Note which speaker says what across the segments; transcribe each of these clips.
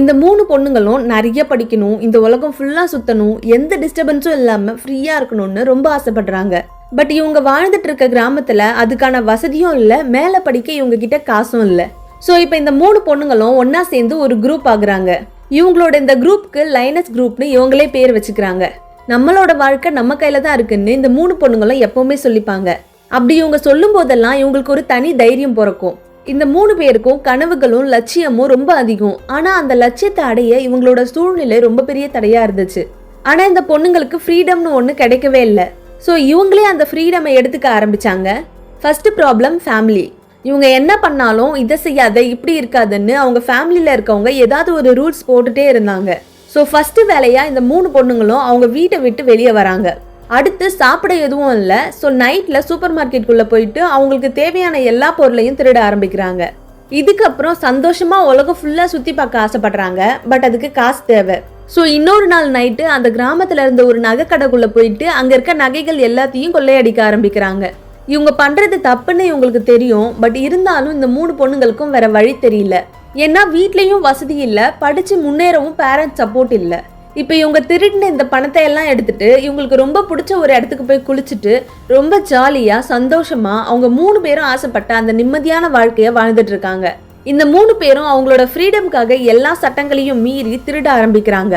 Speaker 1: இந்த மூணு பொண்ணுங்களும் நிறைய படிக்கணும் இந்த உலகம் ஃபுல்லாக சுத்தணும் எந்த டிஸ்டர்பன்ஸும் இல்லாமல் ஃப்ரீயாக இருக்கணும்னு ரொம்ப ஆசைப்படுறாங்க. பட் இவங்க வாழ்ந்துட்டு இருக்க கிராமத்தில் அதுக்கான வசதியும் இல்லை மேலே படிக்க இவங்க கிட்ட காசும் இல்லை. ஸோ இப்போ இந்த மூணு பொண்ணுங்களும் ஒன்றா சேர்ந்து ஒரு குரூப் ஆகுறாங்க. இவங்களோட இந்த குரூப்புக்கு லைனஸ் குரூப்னு இவங்களே பேர் வச்சுக்கிறாங்க. நம்மளோட வாழ்க்கை நம்ம கையில தான் இருக்குன்னு இந்த மூணு பொண்ணுங்களும் எப்பவுமே சொல்லிப்பாங்க. அப்படி இவங்க சொல்லும் போதெல்லாம் இவங்களுக்கு ஒரு தனி தைரியம் பிறக்கும். இந்த மூணு பேருக்கும் கனவுகளும் லட்சியமும் ரொம்ப அதிகம். ஆனா அந்த லட்சியத்தை அடைய இவங்களோட சூழ்நிலை ரொம்ப பெரிய தடையா இருந்துச்சு. ஆனா இந்த பொண்ணுங்களுக்கு ஃப்ரீடம்னு ஒன்று கிடைக்கவே இல்லை. ஸோ இவங்களே அந்த ஃப்ரீடமை எடுத்துக்க ஆரம்பிச்சாங்க. ஃபர்ஸ்ட் ப்ராப்ளம் ஃபேமிலி இவங்க என்ன பண்ணாலும் இதை செய்யாத இப்படி இருக்காதுன்னு அவங்க ஃபேமிலியில் இருக்கவங்க ஏதாவது ஒரு ரூல்ஸ் போட்டுட்டே இருந்தாங்க. ஸோ ஃபர்ஸ்ட் வேலையா இந்த மூணு பொண்ணுங்களும் அவங்க வீட்டை விட்டு வெளியே வராங்க. அடுத்து சாப்பிட எதுவும் இல்லை. ஸோ நைட்டில் சூப்பர் மார்க்கெட்டுக்குள்ளே போயிட்டு அவங்களுக்கு தேவையான எல்லா பொருளையும் திருட ஆரம்பிக்கிறாங்க. இதுக்கப்புறம் சந்தோஷமாக உலகம் ஃபுல்லாக சுற்றி பார்க்க ஆசைப்படுறாங்க. பட் அதுக்கு காசு தேவை. ஸோ இன்னொரு நாள் நைட்டு அந்த கிராமத்தில் இருந்த ஒரு நகை கடைக்குள்ளே போயிட்டு அங்கே இருக்க நகைகள் எல்லாத்தையும் கொள்ளையடிக்க ஆரம்பிக்கிறாங்க. இவங்க பண்ணுறது தப்புன்னு இவங்களுக்கு தெரியும். பட் இருந்தாலும் இந்த மூணு பொண்ணுங்களுக்கும் வேற வழி தெரியல. ஏன்னா வீட்லேயும் வசதி இல்லை படித்து முன்னேறவும் பேரண்ட்ஸ் சப்போர்ட் இல்லை. இப்போ இவங்க திருடின இந்த பணத்தை எல்லாம் எடுத்துட்டு இவங்களுக்கு ரொம்ப பிடிச்ச ஒரு இடத்துக்கு போய் குளிச்சுட்டு ரொம்ப ஜாலியாக சந்தோஷமாக அவங்க மூணு பேரும் ஆசைப்பட்ட அந்த நிம்மதியான வாழ்க்கையை வாழ்ந்துட்டு இருக்காங்க. இந்த மூணு பேரும் அவங்களோட ஃப்ரீடம்காக எல்லா சட்டங்களையும் மீறி திருட ஆரம்பிக்கிறாங்க.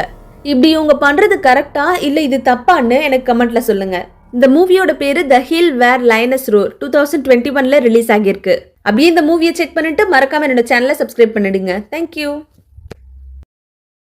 Speaker 1: இப்படி இவங்க பண்ணுறது கரெக்டா இல்லை இது தப்பான்னு எனக்கு கமெண்ட்ல சொல்லுங்க. இந்த மூவியோட பேரு the hill where lionesses roar two thousand twenty ஒன்ல ரிலீஸ் ஆகியிருக்கு. அப்படியே இந்த மூவியை செக் பண்ணிட்டு மறக்காம என்னோட சேனலை சப்ஸ்கிரைப் பண்ணிடுங்க. தேங்க்யூ